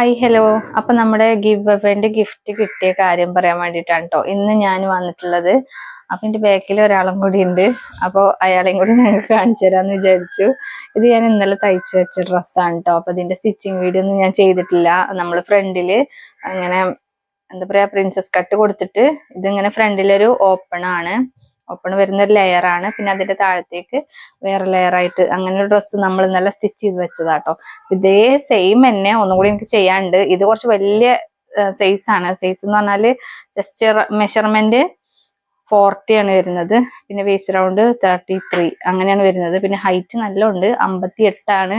Hi hello അപ്പൊ നമ്മുടെ give അവേന്റെ gift കിട്ടിയ കാര്യം പറയാൻ വേണ്ടിട്ടാണ് കേട്ടോ ഇന്ന് ഞാൻ വന്നിട്ടുള്ളത്. അപ്പൊ എന്റെ ബാക്കിൽ ഒരാളും കൂടി ഉണ്ട്. അപ്പോൾ അയാളെയും കൂടി ഞങ്ങൾക്ക് കാണിച്ചു തരാന്ന് വിചാരിച്ചു. ഇത് ഞാൻ ഇന്നലെ തയ്ച്ചു വെച്ച ഡ്രസ്സാണ് കേട്ടോ അപ്പൊ ഇതിന്റെ സ്റ്റിച്ചിങ് വീഡിയോ ഒന്നും ഞാൻ ചെയ്തിട്ടില്ല. നമ്മൾ ഫ്രണ്ടിൽ അങ്ങനെ എന്താ പറയാ പ്രിൻസസ് കട്ട് കൊടുത്തിട്ട് ഇതിങ്ങനെ ഫ്രണ്ടിലൊരു ഓപ്പൺ ആണ്. ഓപ്പൺ വരുന്ന ഒരു ലെയർ ആണ്. പിന്നെ അതിന്റെ താഴത്തേക്ക് വേറെ ലെയർ ആയിട്ട് അങ്ങനെ ഒരു ഡ്രസ്സ് നമ്മൾ ഇന്നലെ സ്റ്റിച്ച് ചെയ്ത് വെച്ചതാട്ടോ. ഇതേ സെയിം തന്നെ ഒന്നും കൂടി എനിക്ക് ചെയ്യാണ്ട് ഇത് കുറച്ച് വലിയ സൈസ് ആണ്. സൈസ് എന്ന് പറഞ്ഞാൽ ജസ്റ്റ് മെഷർമെന്റ് ഫോർട്ടി ആണ് വരുന്നത്. പിന്നെ വേസ്റ്റ് റൗണ്ട് തേർട്ടി ത്രീ അങ്ങനെയാണ് വരുന്നത്. പിന്നെ ഹൈറ്റ് നല്ല ഉണ്ട് അമ്പത്തി എട്ടാണ്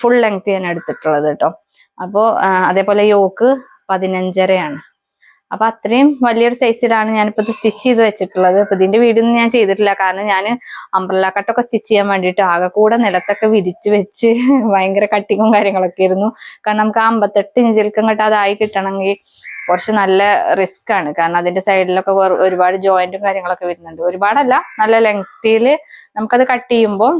ഫുൾ ലെങ്ത് ഞാൻ എടുത്തിട്ടുള്ളത് കേട്ടോ. അപ്പോൾ അതേപോലെ യോക്ക് പതിനഞ്ചരയാണ്. അപ്പൊ അത്രയും വലിയൊരു സൈസിലാണ് ഞാനിപ്പോ ഇത് സ്റ്റിച്ച് ചെയ്ത് വെച്ചിട്ടുള്ളത്. അപ്പൊ ഇതിന്റെ വീടൊന്നും ഞാൻ ചെയ്തിട്ടില്ല. കാരണം ഞാൻ അംബ്രല്ല കട്ടൊക്കെ സ്റ്റിച്ച് ചെയ്യാൻ വേണ്ടിയിട്ട് ആകെ കൂടെ നിലത്തൊക്കെ വിരിച്ച് വെച്ച് ഭയങ്കര കട്ടിങ്ങും കാര്യങ്ങളൊക്കെ ആയിരുന്നു. കാരണം നമുക്ക് ആ അമ്പത്തെട്ട് ഇഞ്ചിൽക്കും കട്ട് അതായി കിട്ടണമെങ്കിൽ കുറച്ച് നല്ല റിസ്ക് ആണ്. കാരണം അതിന്റെ സൈഡിലൊക്കെ ഒരുപാട് ജോയിന്റും കാര്യങ്ങളൊക്കെ വരുന്നുണ്ട്. ഒരുപാടല്ല നല്ല ലെങ്തിയിൽ നമുക്കത് കട്ട് ചെയ്യുമ്പോൾ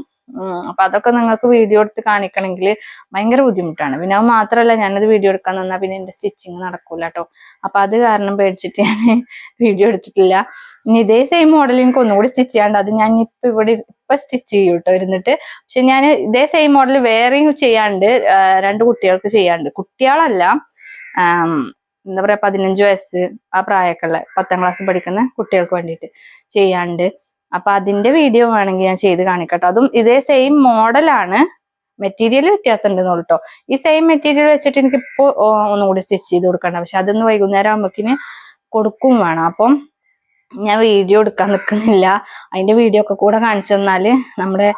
അപ്പൊ അതൊക്കെ നിങ്ങൾക്ക് വീഡിയോ എടുത്ത് കാണിക്കണമെങ്കിൽ ഭയങ്കര ബുദ്ധിമുട്ടാണ്. പിന്നെ അത് മാത്രമല്ല ഞാനത് വീഡിയോ എടുക്കാൻ നിന്നാൽ പിന്നെ എന്റെ സ്റ്റിച്ചിങ് നടക്കൂല കേട്ടോ അപ്പൊ അത് കാരണം പേടിച്ചിട്ട് ഞാൻ വീഡിയോ എടുത്തിട്ടില്ല. ഇനി ഇതേ സെയിം മോഡൽ എനിക്ക് ഒന്നുകൂടി സ്റ്റിച്ച് ചെയ്യാണ്ട് അത് ഞാൻ ഇപ്പൊ ഇവിടെ ഇപ്പൊ സ്റ്റിച്ച് ചെയ്യും കേട്ടോ ഇരുന്നിട്ട്. പക്ഷെ ഞാൻ ഇതേ സെയിം മോഡൽ വേറെയും ചെയ്യാണ്ട് രണ്ട് കുട്ടികൾക്ക് ചെയ്യാണ്ട്. കുട്ടികളല്ല എന്താ പറയാ പതിനഞ്ച് വയസ്സ് ആ പ്രായമൊക്കെ പത്താം ക്ലാസ് പഠിക്കുന്ന കുട്ടികൾക്ക് വേണ്ടിയിട്ട് ചെയ്യാണ്ട്. അപ്പൊ അതിന്റെ വീഡിയോ വേണമെങ്കിൽ ഞാൻ ചെയ്ത് കാണിക്കട്ടോ. അതും ഇതേ സെയിം മോഡലാണ് മെറ്റീരിയൽ വ്യത്യാസം ഉണ്ടെന്നുള്ളൂ കേട്ടോ ഈ സെയിം മെറ്റീരിയൽ വെച്ചിട്ട് എനിക്ക് ഇപ്പോ ഒന്നുകൂടി സ്റ്റിച്ച് ചെയ്ത് കൊടുക്കണ്ട. പക്ഷെ അതൊന്ന് വൈകുന്നേരം ആകുമ്പോക്കിന് കൊടുക്കും വേണം. അപ്പം ഞാൻ വീഡിയോ എടുക്കാൻ നിൽക്കുന്നില്ല അതിന്റെ വീഡിയോ ഒക്കെ കൂടെ കാണിച്ചു തന്നാൽ നമ്മുടെ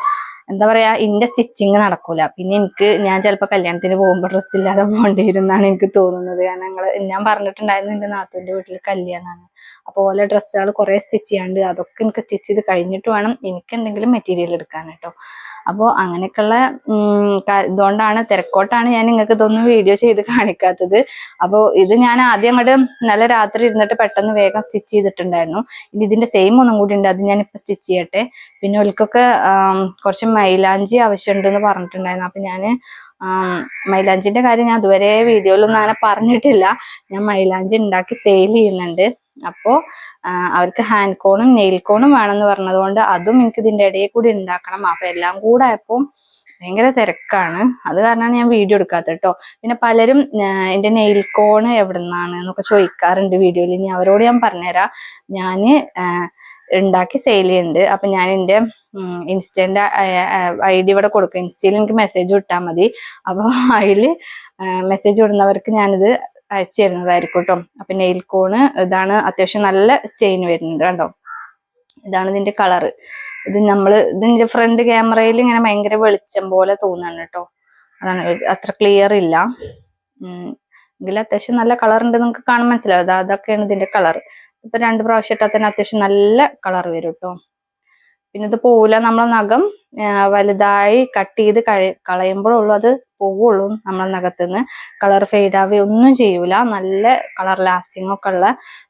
എന്താ പറയാ ഇന്റെ സ്റ്റിച്ചിങ് നടക്കൂല. പിന്നെ എനിക്ക് ഞാൻ ചിലപ്പോ കല്യാണത്തിന് പോകുമ്പോൾ ഡ്രസ്സ് ഇല്ലാതെ പോകേണ്ടി വരും എനിക്ക് തോന്നുന്നത്. കാരണം ഞങ്ങൾ ഞാൻ പറഞ്ഞിട്ടുണ്ടായിരുന്നു എന്റെ നാത്തുവിന്റെ വീട്ടിൽ കല്യാണമാണ് അപ്പോൾ ഓരോ ഡ്രസ്സുകൾ കുറെ സ്റ്റിച്ച് ചെയ്യാണ്ട് അതൊക്കെ എനിക്ക് സ്റ്റിച്ച് ചെയ്ത് കഴിഞ്ഞിട്ട് വേണം എനിക്ക് എന്തെങ്കിലും മെറ്റീരിയൽ എടുക്കാൻ കേട്ടോ അപ്പോൾ അങ്ങനെയൊക്കെയുള്ള ഇതുകൊണ്ടാണ് തിരക്കോട്ടാണ് ഞാൻ നിങ്ങൾക്ക് ഇതൊന്നും വീഡിയോ ചെയ്ത് കാണിക്കാത്തത്. അപ്പോൾ ഇത് ഞാൻ ആദ്യം അങ്ങോട്ട് നല്ല രാത്രി ഇരുന്നിട്ട് പെട്ടെന്ന് വേഗം സ്റ്റിച്ച് ചെയ്തിട്ടുണ്ടായിരുന്നു. ഇനി ഇതിന്റെ സെയിം ഒന്നും കൂടി ഉണ്ട് അത് ഇപ്പൊ സ്റ്റിച്ച് ചെയ്യട്ടെ. പിന്നെ ഒൽക്കൊക്കെ കുറച്ച് മൈലാഞ്ചി ആവശ്യമുണ്ടെന്ന് പറഞ്ഞിട്ടുണ്ടായിരുന്നു. അപ്പൊ ഞാൻ മൈലാഞ്ചിന്റെ കാര്യം ഞാൻ അതുവരെ വീഡിയോയിലൊന്നും അങ്ങനെ പറഞ്ഞിട്ടില്ല. ഞാൻ മൈലാഞ്ചി ഉണ്ടാക്കി സെയിൽ ചെയ്യുന്നുണ്ട്. അപ്പോ അവർക്ക് ഹാൻഡ് കോണും നെയിൽ കോണും വേണമെന്ന് പറഞ്ഞതുകൊണ്ട് അതും എനിക്ക് ഇതിന്റെ ഇടയിൽ കൂടി ഉണ്ടാക്കണം. അപ്പൊ എല്ലാം കൂടെ ആയപ്പോ ഭയങ്കര തിരക്കാണ്. അത് കാരണമാണ് ഞാൻ വീഡിയോ എടുക്കാത്തത് കേട്ടോ പിന്നെ പലരും എന്റെ നെയിൽ കോൺ എവിടെ നിന്നാണ് എന്നൊക്കെ ചോദിക്കാറുണ്ട് വീഡിയോയിൽ. ഇനി അവരോട് ഞാൻ പറഞ്ഞുതരാം. ഞാൻ ഉണ്ടാക്കി സെയിൽ ചെയ്യുന്നുണ്ട്. അപ്പൊ ഞാൻ എന്റെ ഇൻസ്റ്റന്റ് ഐ ഡി ഇവിടെ കൊടുക്കും. ഇൻസ്റ്റയിൽ എനിക്ക് മെസ്സേജ് വിട്ടാൽ മതി. അപ്പോൾ അതിൽ മെസ്സേജ് വിടുന്നവർക്ക് ഞാനിത് അയച്ചു തരുന്നതായിരിക്കും കേട്ടോ അപ്പൊ നെയിൽ കോണ് ഇതാണ് അത്യാവശ്യം നല്ല സ്റ്റെയിൻ വരുന്നുണ്ട് കണ്ടോ? ഇതാണ് ഇതിന്റെ കളറ് ഇത് നമ്മൾ ഇതിന്റെ ഫ്രണ്ട് ക്യാമറയിൽ ഇങ്ങനെ ഭയങ്കര വെളിച്ചം പോലെ തോന്നുന്നുണ്ട് കേട്ടോ അതാണ് അത്ര ക്ലിയർ ഇല്ല. എങ്കിൽ അത്യാവശ്യം നല്ല കളർ ഉണ്ട് നിങ്ങൾക്ക് കാണാൻ മനസ്സിലാവും. അതൊക്കെയാണ് ഇതിന്റെ കളർ ഇപ്പൊ രണ്ട് പ്രാവശ്യം ഇട്ടാൽ തന്നെ അത്യാവശ്യം നല്ല കളർ വരും കേട്ടോ പിന്നെ ഇത് പോവില്ല നമ്മളെ നഖം വലുതായി കട്ട് ചെയ്ത് കഴി കളയുമ്പോഴുള്ളൂ അത് പോവുള്ളൂ നമ്മളെ നഖത്തുനിന്ന് കളർ ഫെയ്ഡ് ആവുക ഒന്നും ചെയ്യൂല. നല്ല കളർ ലാസ്റ്റിംഗ് ഒക്കെ ഉള്ള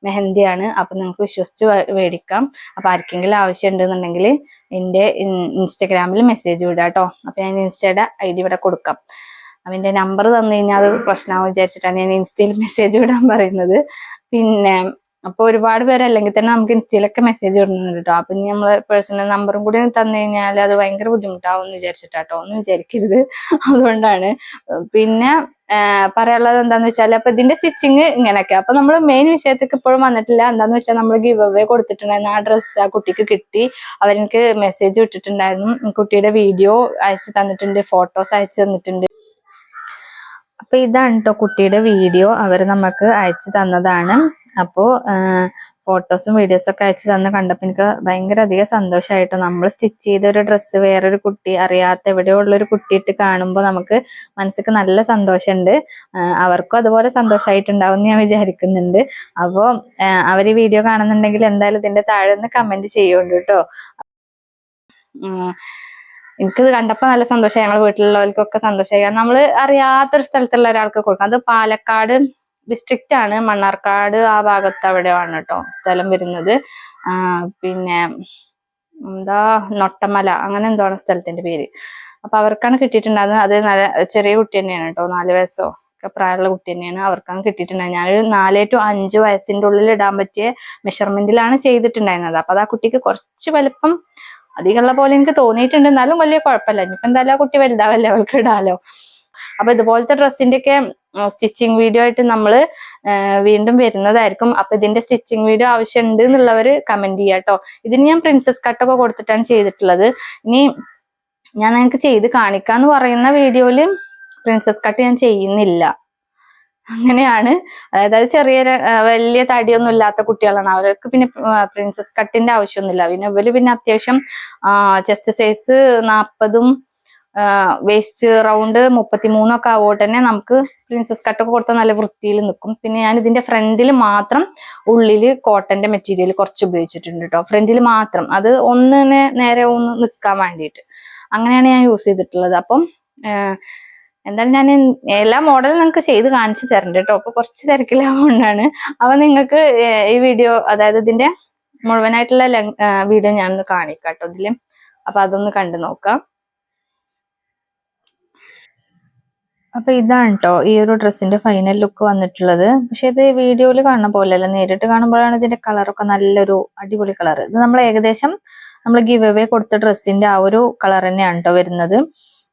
മെഹന്തിയാണ്. അപ്പൊ നിങ്ങൾക്ക് വിശ്വസിച്ച് മേടിക്കാം അപ്പൊ ആർക്കെങ്കിലും ആവശ്യം ഉണ്ടെന്നുണ്ടെങ്കിൽ എന്റെ ഇൻസ്റ്റഗ്രാമിൽ മെസ്സേജ് വിടാം കേട്ടോ അപ്പൊ ഞാൻ ഇൻസ്റ്റയുടെ ഐ ഡി ഇവിടെ കൊടുക്കാം. അവന്റെ നമ്പർ തന്നു കഴിഞ്ഞാൽ അത് പ്രശ്നമാവും വിചാരിച്ചിട്ടാണ് ഞാൻ ഇൻസ്റ്റയിൽ മെസ്സേജ് വിടാൻ പറയുന്നത്. പിന്നെ അപ്പൊ ഒരുപാട് പേര് അല്ലെങ്കിൽ തന്നെ നമുക്ക് ഇൻസ്റ്റയിലൊക്കെ മെസ്സേജ് ഇടുന്നുണ്ട് കേട്ടോ അപ്പൊ ഇനി നമ്മളെ പേഴ്സണൽ നമ്പറും കൂടി തന്നു കഴിഞ്ഞാൽ അത് ഭയങ്കര ബുദ്ധിമുട്ടാവും എന്ന് വിചാരിച്ചിട്ടാട്ടോ. ഒന്നും വിചാരിക്കരുത്. അതുകൊണ്ടാണ്. പിന്നെ പറയാനുള്ളത് എന്താന്ന് വെച്ചാൽ അപ്പൊ ഇതിന്റെ സ്റ്റിച്ചിങ് ഇങ്ങനെയൊക്കെ. അപ്പൊ നമ്മൾ മെയിൻ വിഷയത്തേക്ക് ഇപ്പോഴും വന്നിട്ടില്ല. എന്താന്ന് വെച്ചാൽ നമ്മൾ ഗിവ് അവേ കൊടുത്തിട്ടുണ്ടായിരുന്നു. ആ ഡ്രസ്സ് ആ കുട്ടിക്ക് കിട്ടി. അവരെനിക്ക് മെസ്സേജ് വിട്ടിട്ടുണ്ടായിരുന്നു കുട്ടിയുടെ വീഡിയോ അയച്ചു തന്നിട്ടുണ്ട് ഫോട്ടോസ് അയച്ചു തന്നിട്ടുണ്ട്. അപ്പൊ ഇതാണ് കേട്ടോ കുട്ടിയുടെ വീഡിയോ അവർ നമുക്ക് അയച്ചു തന്നതാണ്. അപ്പോ ഫോട്ടോസും വീഡിയോസും ഒക്കെ അയച്ചു തന്ന് കണ്ടപ്പോൾ എനിക്ക് ഭയങ്കര അധികം സന്തോഷമായിട്ട് നമ്മൾ സ്റ്റിച്ച് ചെയ്ത ഒരു ഡ്രസ്സ് വേറൊരു കുട്ടി അറിയാത്ത എവിടെയോ ഉള്ള ഒരു കുട്ടി ഇട്ട് കാണുമ്പോൾ നമുക്ക് മനസ്സിക്ക് നല്ല സന്തോഷമുണ്ട് അവർക്കും അതുപോലെ സന്തോഷമായിട്ടുണ്ടാവും ഞാൻ വിചാരിക്കുന്നുണ്ട്. അപ്പോൾ അവർ ഈ വീഡിയോ കാണുന്നുണ്ടെങ്കിൽ എന്തായാലും ഇതിന്റെ താഴെ നിന്ന് കമന്റ് ചെയ്യുന്നുണ്ട് കേട്ടോ എനിക്കത് കണ്ടപ്പോൾ നല്ല സന്തോഷമായി ഞങ്ങൾ വീട്ടിലുള്ളവർക്കൊക്കെ സന്തോഷമായി കാരണം നമ്മൾ അറിയാത്തൊരു സ്ഥലത്തുള്ള ഒരാൾക്ക് കൊടുക്കാം. അത് പാലക്കാട് ഡിസ്ട്രിക്റ്റ് ആണ്. മണ്ണാർക്കാട് ആ ഭാഗത്ത് അവിടെയാണ് കേട്ടോ സ്ഥലം വരുന്നത്. പിന്നെ എന്താ നൊട്ടമല അങ്ങനെ എന്തോണ് സ്ഥലത്തിന്റെ പേര്. അപ്പൊ അവർക്കാണ് കിട്ടിയിട്ടുണ്ടായിരുന്നത്. അത് നല്ല ചെറിയ കുട്ടി തന്നെയാണ് കേട്ടോ നാല് വയസ്സോ ഒക്കെ പ്രായമുള്ള കുട്ടി തന്നെയാണ് അവർക്കാണ് കിട്ടിയിട്ടുണ്ടായിരുന്നത്. ഞാനൊരു നാല് ടു അഞ്ച് വയസ്സിന്റെ ഉള്ളിൽ ഇടാൻ പറ്റിയ മെഷർമെന്റിലാണ് ചെയ്തിട്ടുണ്ടായിരുന്നത്. അപ്പൊ ആ കുട്ടിക്ക് കുറച്ച് വലുപ്പം അധികമുള്ള പോലെ എനിക്ക് തോന്നിയിട്ടുണ്ട്. എന്നാലും വലിയ കുഴപ്പമില്ല. ഇനിയിപ്പോ എന്തായാലും ആ കുട്ടി വലുതാവല്ലേ അവൾക്ക് ഇടാലോ. അപ്പൊ ഇതുപോലത്തെ ഡ്രസ്സിന്റെ ഒക്കെ സ്റ്റിച്ചിങ് വീഡിയോ ആയിട്ട് നമ്മൾ വീണ്ടും വരുന്നതായിരിക്കും. അപ്പൊ ഇതിന്റെ സ്റ്റിച്ചിങ് വീഡിയോ ആവശ്യമുണ്ട് എന്നുള്ളവർ കമന്റ് ചെയ്യാട്ടോ ഇതിന് ഞാൻ പ്രിൻസസ് കട്ടൊക്കെ കൊടുത്തിട്ടാണ് ചെയ്തിട്ടുള്ളത്. ഇനി ഞാൻ നിങ്ങൾക്ക് ചെയ്ത് കാണിക്കാന്ന് പറയുന്ന വീഡിയോയിൽ പ്രിൻസസ് കട്ട് ഞാൻ ചെയ്യുന്നില്ല. അങ്ങനെയാണ്. അതായത് അത് ചെറിയ വലിയ തടിയൊന്നും ഇല്ലാത്ത കുട്ടികളാണ്. അവർക്ക് പിന്നെ പ്രിൻസസ് കട്ടിന്റെ ആവശ്യമൊന്നുമില്ല. പിന്നെ ഇവർ പിന്നെ അത്യാവശ്യം ചെസ്റ്റ് സൈസ് നാൽപ്പതും വേസ്റ്റ് റൗണ്ട് മുപ്പത്തിമൂന്നും ഒക്കെ ആവോട്ട് തന്നെ നമുക്ക് പ്രിൻസസ് കട്ടൊക്കെ കൊടുത്താൽ നല്ല വൃത്തിയിൽ നിൽക്കും പിന്നെ ഞാൻ ഇതിന്റെ ഫ്രണ്ടിൽ മാത്രം ഉള്ളിൽ കോട്ടന്റെ മെറ്റീരിയൽ കുറച്ച് ഉപയോഗിച്ചിട്ടുണ്ട് കേട്ടോ ഫ്രണ്ടിൽ മാത്രം. അത് ഒന്നിനെ നേരെ ഒന്ന് നിൽക്കാൻ വേണ്ടിയിട്ട്. അങ്ങനെയാണ് ഞാൻ യൂസ് ചെയ്തിട്ടുള്ളത്. അപ്പം എന്തായാലും ഞാൻ എല്ലാ മോഡലും നിങ്ങൾക്ക് ചെയ്ത് കാണിച്ചു തരണ്ട് കേട്ടോ അപ്പൊ കുറച്ച് തിരക്കിലാവുകൊണ്ടാണ് അപ്പൊ നിങ്ങൾക്ക് ഈ വീഡിയോ അതായത് ഇതിന്റെ മുഴുവനായിട്ടുള്ള വീഡിയോ ഞാനൊന്ന് കാണിക്കാം കേട്ടോ ഇതിൽ. അപ്പൊ അതൊന്ന് കണ്ടു നോക്കാം. അപ്പൊ ഇതാണ് കേട്ടോ ഈ ഒരു ഡ്രസ്സിന്റെ ഫൈനൽ ലുക്ക് വന്നിട്ടുള്ളത്. പക്ഷെ ഇത് വീഡിയോയിൽ കാണുന്ന പോലെയല്ല നേരിട്ട് കാണുമ്പോഴാണ് ഇതിന്റെ കളറൊക്കെ നല്ലൊരു അടിപൊളി കളർ ഇത് നമ്മൾ ഏകദേശം നമ്മൾ ഗിവ് അവേ കൊടുത്ത ഡ്രസ്സിന്റെ ആ ഒരു കളർ തന്നെയാണ് കേട്ടോ വരുന്നത്.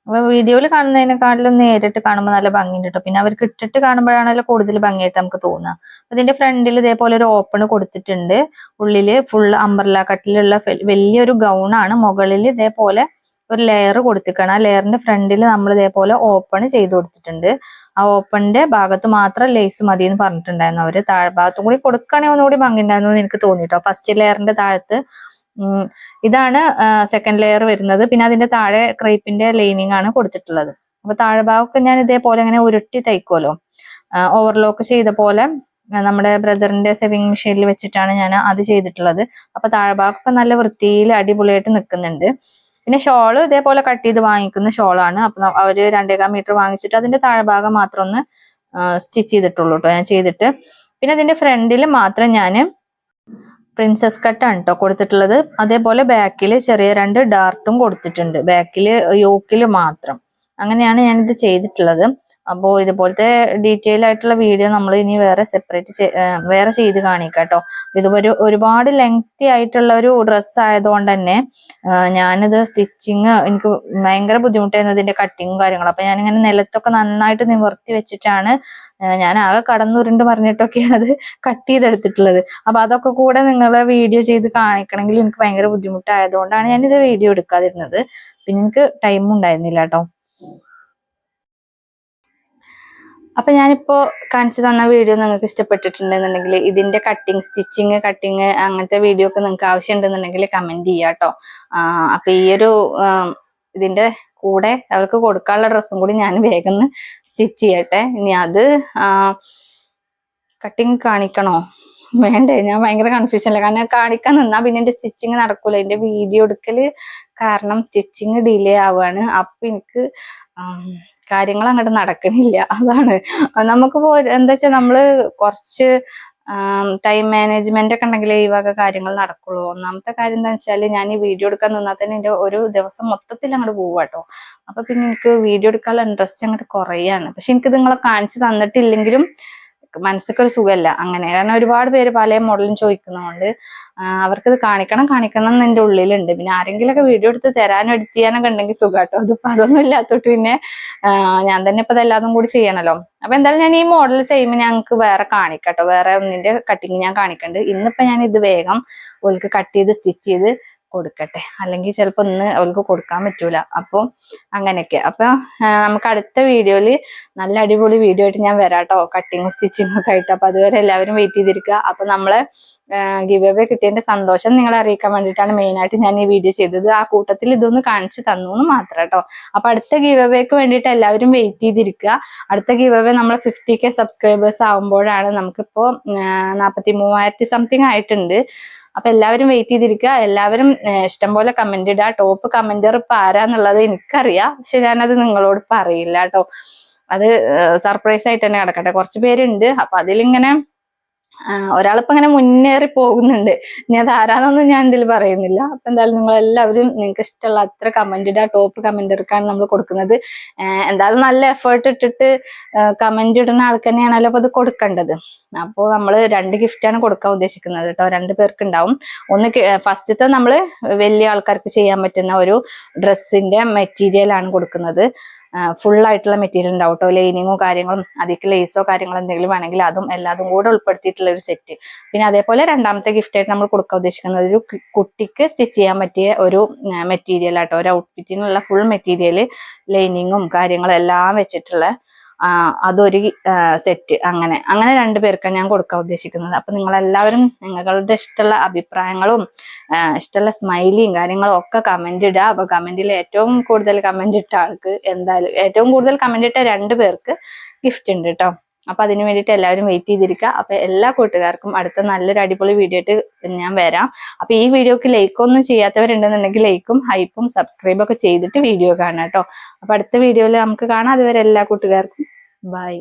അപ്പൊ വീഡിയോയിൽ കാണുന്നതിനെക്കാട്ടിലും നേരിട്ട് കാണുമ്പോൾ നല്ല ഭംഗിയുണ്ട് കേട്ടോ പിന്നെ അവർക്ക് ഇട്ടിട്ട് കാണുമ്പോഴാണല്ലോ കൂടുതൽ ഭംഗിയായിട്ട് നമുക്ക് തോന്നുക. ഇതിന്റെ ഫ്രണ്ടിൽ ഇതേപോലെ ഒരു ഓപ്പൺ കൊടുത്തിട്ടുണ്ട്. ഉള്ളിൽ ഫുൾ അംബർല കട്ടിലുള്ള വലിയൊരു ഗൗൺ ആണ്. മുകളിൽ ഇതേപോലെ ഒരു ലെയർ കൊടുത്തിരിക്കണം ആ ലെയറിന്റെ ഫ്രണ്ടിൽ നമ്മൾ ഇതേപോലെ ഓപ്പൺ ചെയ്ത് കൊടുത്തിട്ടുണ്ട്. ആ ഓപ്പണിന്റെ ഭാഗത്ത് മാത്രം ലേസ് മതി എന്ന് പറഞ്ഞിട്ടുണ്ടായിരുന്നു അവർ. താഴ്ഭാഗത്തും കൂടി കൊടുക്കുകയാണെങ്കിൽ ഒന്നുകൂടി ഭംഗി ഉണ്ടായിരുന്നു എന്ന് എനിക്ക് തോന്നിട്ടോ. ഫസ്റ്റ് ലെയറിന്റെ താഴത്ത് ഇതാണ് സെക്കൻഡ് ലെയർ വരുന്നത്. പിന്നെ അതിന്റെ താഴെ ക്രൈപ്പിന്റെ ലൈനിങ് ആണ് കൊടുത്തിട്ടുള്ളത്. അപ്പൊ താഴ്ഭാഗമൊക്കെ ഞാൻ ഇതേപോലെ ഇങ്ങനെ ഉരുട്ടി തയ്ക്കുമല്ലോ ഓവർലോക്ക് ചെയ്ത പോലെ നമ്മുടെ ബ്രദറിന്റെ സെവിങ് മെഷീനിൽ വെച്ചിട്ടാണ് ഞാൻ അത് ചെയ്തിട്ടുള്ളത്. അപ്പൊ താഴ്ഭാഗമൊക്കെ നല്ല വൃത്തിയിൽ അടിപൊളിയായിട്ട് നിൽക്കുന്നുണ്ട് പിന്നെ ഷോൾ ഇതേപോലെ കട്ട് ചെയ്ത് വാങ്ങിക്കുന്ന ഷോളാണ്. അപ്പൊ അവർ രണ്ടേകാൽ മീറ്റർ വാങ്ങിച്ചിട്ട് അതിന്റെ താഴ്ഭാഗം മാത്രം ഒന്ന് സ്റ്റിച്ച് ചെയ്തിട്ടുള്ളൂ കേട്ടോ ഞാൻ ചെയ്തിട്ട്. പിന്നെ അതിന്റെ ഫ്രണ്ടിൽ മാത്രം ഞാൻ പ്രിൻസസ് കട്ടാണ് കേട്ടോ കൊടുത്തിട്ടുള്ളത്. അതേപോലെ ബാക്കിൽ ചെറിയ രണ്ട് ഡാർട്ടും കൊടുത്തിട്ടുണ്ട്. ബാക്കിൽ യോക്കിൽ മാത്രം. അങ്ങനെയാണ് ഞാനിത് ചെയ്തിട്ടുള്ളത്. അപ്പോൾ ഇതുപോലത്തെ ഡീറ്റെയിൽ ആയിട്ടുള്ള വീഡിയോ നമ്മൾ ഇനി വേറെ സെപ്പറേറ്റ് വേറെ ചെയ്ത് കാണിക്കാം കേട്ടോ ഇത് ഒരു ഒരുപാട് ലെങ്തി ആയിട്ടുള്ള ഒരു ഡ്രസ് ആയതുകൊണ്ട് തന്നെ ഞാനിത് സ്റ്റിച്ചിങ് എനിക്ക് ഭയങ്കര ബുദ്ധിമുട്ടായിരുന്നു ഇതിന്റെ കട്ടിങ്ങും കാര്യങ്ങളും. അപ്പൊ ഞാനിങ്ങനെ നിലത്തൊക്കെ നന്നായിട്ട് നിവർത്തി വെച്ചിട്ടാണ് ഞാൻ ആകെ കടന്നുരുണ്ട് പറഞ്ഞിട്ടൊക്കെയാണ് അത് കട്ട് ചെയ്തെടുത്തിട്ടുള്ളത്. അപ്പൊ അതൊക്കെ കൂടെ നിങ്ങളെ വീഡിയോ ചെയ്ത് കാണിക്കണമെങ്കിൽ എനിക്ക് ഭയങ്കര ബുദ്ധിമുട്ടായതുകൊണ്ടാണ് ഞാൻ ഇത് വീഡിയോ എടുക്കാതിരുന്നത്. പിന്നെ എനിക്ക് ടൈം ഉണ്ടായിരുന്നില്ല കേട്ടോ അപ്പൊ ഞാനിപ്പോ കാണിച്ചു തന്ന വീഡിയോ നിങ്ങൾക്ക് ഇഷ്ടപ്പെട്ടിട്ടുണ്ടെന്നുണ്ടെങ്കിൽ ഇതിന്റെ കട്ടിങ് സ്റ്റിച്ചിങ് കട്ടിങ് അങ്ങനത്തെ വീഡിയോ ഒക്കെ നിങ്ങൾക്ക് ആവശ്യമുണ്ടെന്നുണ്ടെങ്കിൽ കമന്റ് ചെയ്യാം കേട്ടോ. അപ്പൊ ഈ ഒരു ഇതിന്റെ കൂടെ അവർക്ക് കൊടുക്കാനുള്ള ഡ്രസ്സും കൂടി ഞാൻ വേഗം സ്റ്റിച്ച് ചെയ്യട്ടെ. ഇനി അത് കട്ടിങ് കാണിക്കണോ? വേണ്ടേ ഞാൻ ഭയങ്കര കൺഫ്യൂഷനില്ല കാരണം കാണിക്കാൻ നിന്നാ പിന്നെ എന്റെ സ്റ്റിച്ചിങ് നടക്കൂല. എന്റെ വീഡിയോ എടുക്കൽ കാരണം സ്റ്റിച്ചിങ് ഡിലേ ആവുകയാണ്. അപ്പൊ എനിക്ക് കാര്യങ്ങൾ അങ്ങോട്ട് നടക്കണില്ല. അതാണ്. നമുക്കിപ്പോ എന്താ വെച്ചാൽ നമ്മൾ കുറച്ച് ടൈം മാനേജ്മെന്റ് ഒക്കെ ഉണ്ടെങ്കിൽ ഈ വക കാര്യങ്ങൾ നടക്കുള്ളൂ. ഒന്നാമത്തെ കാര്യം എന്താ വെച്ചാൽ ഞാൻ ഈ വീഡിയോ എടുക്കാൻ നിന്നാൽ തന്നെ എന്റെ ഒരു ദിവസം മൊത്തത്തിൽ അങ്ങോട്ട് പോവാട്ടോ അപ്പൊ പിന്നെ എനിക്ക് വീഡിയോ എടുക്കാനുള്ള ഇൻട്രസ്റ്റ് അങ്ങോട്ട് കുറയാണ്. പക്ഷെ എനിക്ക് നിങ്ങളെ കാണിച്ചു തന്നിട്ടില്ലെങ്കിലും മനസ്സിക്ക് ഒരു സുഖമല്ല അങ്ങനെ. കാരണം ഒരുപാട് പേര് പല മോഡലും ചോദിക്കുന്നതുകൊണ്ട് അവർക്കത് കാണിക്കണം കാണിക്കണം എന്ന് എന്റെ ഉള്ളിലുണ്ട്. പിന്നെ ആരെങ്കിലുമൊക്കെ വീഡിയോ എടുത്ത് തരാനും എഡിറ്റ് ചെയ്യാനൊക്കെ ഉണ്ടെങ്കിൽ സുഖമാട്ടോ അതിപ്പോൾ അതൊന്നും ഇല്ലാത്തോട്ട് പിന്നെ ഞാൻ തന്നെ ഇപ്പൊ അതെല്ലാതും കൂടി ചെയ്യണല്ലോ. അപ്പൊ എന്തായാലും ഞാൻ ഈ മോഡൽ സെയിം ഞങ്ങൾക്ക് വേറെ കാണിക്കട്ടോ. വേറെ ഒന്നിന്റെ കട്ടിങ് ഞാൻ കാണിക്കണ്ട്. ഇന്നിപ്പോ ഞാൻ ഇത് വേഗം ഓൽക്ക് കട്ട് ചെയ്ത് സ്റ്റിച്ച് ചെയ്ത് കൊടുക്കട്ടെ. അല്ലെങ്കിൽ ചിലപ്പോ ഒന്ന് അവൾക്ക് കൊടുക്കാൻ പറ്റൂല. അപ്പൊ അങ്ങനെയൊക്കെ. അപ്പൊ നമുക്ക് അടുത്ത വീഡിയോയിൽ നല്ല അടിപൊളി വീഡിയോ ആയിട്ട് ഞാൻ വരാട്ടോ. കട്ടിങ്ങും സ്റ്റിച്ചിങ്ങും ഒക്കെ ആയിട്ട്. അപ്പൊ അതുവരെ എല്ലാവരും വെയിറ്റ് ചെയ്തിരിക്കുക. അപ്പൊ നമ്മൾ ഗിവ് അവേ കിട്ടിയതിന്റെ സന്തോഷം നിങ്ങളെ അറിയിക്കാൻ വേണ്ടിയിട്ടാണ് മെയിൻ ആയിട്ട് ഞാൻ ഈ വീഡിയോ ചെയ്തത്. ആ കൂട്ടത്തിൽ ഇതൊന്ന് കാണിച്ചു തന്നു എന്ന് മാത്രം കേട്ടോ. അപ്പൊ അടുത്ത ഗിവ് അവേക്ക് വേണ്ടിയിട്ട് എല്ലാവരും വെയിറ്റ് ചെയ്തിരിക്കുക. അടുത്ത ഗിവ് അവേ നമ്മൾ ഫിഫ്റ്റി കെ സബ്സ്ക്രൈബേഴ്സ് ആകുമ്പോഴാണ് നമുക്കിപ്പോ നാൽപ്പത്തി മൂവായിരത്തി സംതിങ് ആയിട്ടുണ്ട്. അപ്പൊ എല്ലാവരും വെയിറ്റ് ചെയ്തിരിക്കുക. എല്ലാവരും ഇഷ്ടംപോലെ കമന്റ് ഇടുക. ടോപ്പ് കമന്റർ ഇപ്പൊ ആരാന്നുള്ളത് എനിക്കറിയാം. പക്ഷെ ഞാനത് നിങ്ങളോട് പറയില്ല കേട്ടോ. അത് സർപ്രൈസ് ആയിട്ട് തന്നെ കിടക്കട്ടെ കുറച്ച് പേരുണ്ട്. അപ്പൊ അതിലിങ്ങനെ ഒരാളിപ്പോ ഇങ്ങനെ മുന്നേറി പോകുന്നുണ്ട്. ഞാൻ അത് ആരാന്നൊന്നും ഞാൻ ഇതിൽ പറയുന്നില്ല. അപ്പൊ എന്തായാലും നിങ്ങൾ എല്ലാവരും നിങ്ങൾക്ക് ഇഷ്ടമുള്ള അത്ര കമന്റ് ഇടുക ടോപ്പ് കമന്റ് ഇറക്കാണ് നമ്മൾ കൊടുക്കുന്നത്. എന്തായാലും നല്ല എഫേർട്ട് ഇട്ടിട്ട് കമന്റ് ഇടുന്ന ആൾക്ക് തന്നെയാണല്ലോ അപ്പൊ അത് കൊടുക്കേണ്ടത്. അപ്പോൾ നമ്മൾ രണ്ട് ഗിഫ്റ്റാണ് കൊടുക്കാൻ ഉദ്ദേശിക്കുന്നത് കേട്ടോ. രണ്ട് പേർക്ക് ഉണ്ടാവും. ഒന്ന് ഫസ്റ്റത്തെ നമ്മൾ വലിയ ആൾക്കാർക്ക് ചെയ്യാൻ പറ്റുന്ന ഒരു ഡ്രസ്സിന്റെ മെറ്റീരിയൽ ആണ് കൊടുക്കുന്നത്. ഫുൾ ആയിട്ടുള്ള മെറ്റീരിയൽ ഉണ്ടാവും കേട്ടോ ലൈനിങ്ങോ കാര്യങ്ങളും അതിക്ക് ലേസോ കാര്യങ്ങളോ എന്തെങ്കിലും വേണമെങ്കിൽ അതും എല്ലാതും കൂടെ ഉൾപ്പെടുത്തിയിട്ടുള്ള ഒരു സെറ്റ് പിന്നെ അതേപോലെ രണ്ടാമത്തെ ഗിഫ്റ്റ് ആയിട്ട് നമ്മൾ കൊടുക്കാൻ ഉദ്ദേശിക്കുന്നത് ഒരു കുട്ടിക്ക് സ്റ്റിച്ച് ചെയ്യാൻ പറ്റിയ ഒരു മെറ്റീരിയൽ ആട്ടോ. ഒരു ഔട്ട്ഫിറ്റിനുള്ള ഫുൾ മെറ്റീരിയൽ ലൈനിങ്ങും കാര്യങ്ങളും എല്ലാം വെച്ചിട്ടുള്ള അതൊരു സെറ്റ് അങ്ങനെ അങ്ങനെ രണ്ടു പേർക്കാണ് ഞാൻ കൊടുക്കാൻ ഉദ്ദേശിക്കുന്നത്. അപ്പൊ നിങ്ങൾ എല്ലാവരും നിങ്ങളുടെ ഇഷ്ടമുള്ള അഭിപ്രായങ്ങളും ഇഷ്ടമുള്ള സ്മൈലിയും കാര്യങ്ങളും ഒക്കെ കമന്റ് ഇടുക. അപ്പൊ കമന്റിൽ ഏറ്റവും കൂടുതൽ കമന്റ് ഇട്ട ആൾക്ക് എന്തായാലും ഏറ്റവും കൂടുതൽ കമന്റ് ഇട്ട രണ്ടു പേർക്ക് ഗിഫ്റ്റ് ഉണ്ട് കേട്ടോ അപ്പൊ അതിന് വേണ്ടിയിട്ട് എല്ലാവരും വെയിറ്റ് ചെയ്തിരിക്കുക അപ്പൊ എല്ലാ കൂട്ടുകാർക്കും അടുത്ത നല്ലൊരു അടിപൊളി വീഡിയോ ആയിട്ട് ഞാൻ വരാം. അപ്പൊ ഈ വീഡിയോക്ക് ലൈക്ക് ഒന്നും ചെയ്യാത്തവരുണ്ടെന്നുണ്ടെങ്കിൽ ലൈക്കും ഹൈപ്പും സബ്സ്ക്രൈബും ഒക്കെ ചെയ്തിട്ട് വീഡിയോ കാണാം കേട്ടോ. അപ്പൊ അടുത്ത വീഡിയോയിൽ നമുക്ക് കാണാം. അതുവരെ എല്ലാ കൂട്ടുകാർക്കും ബൈ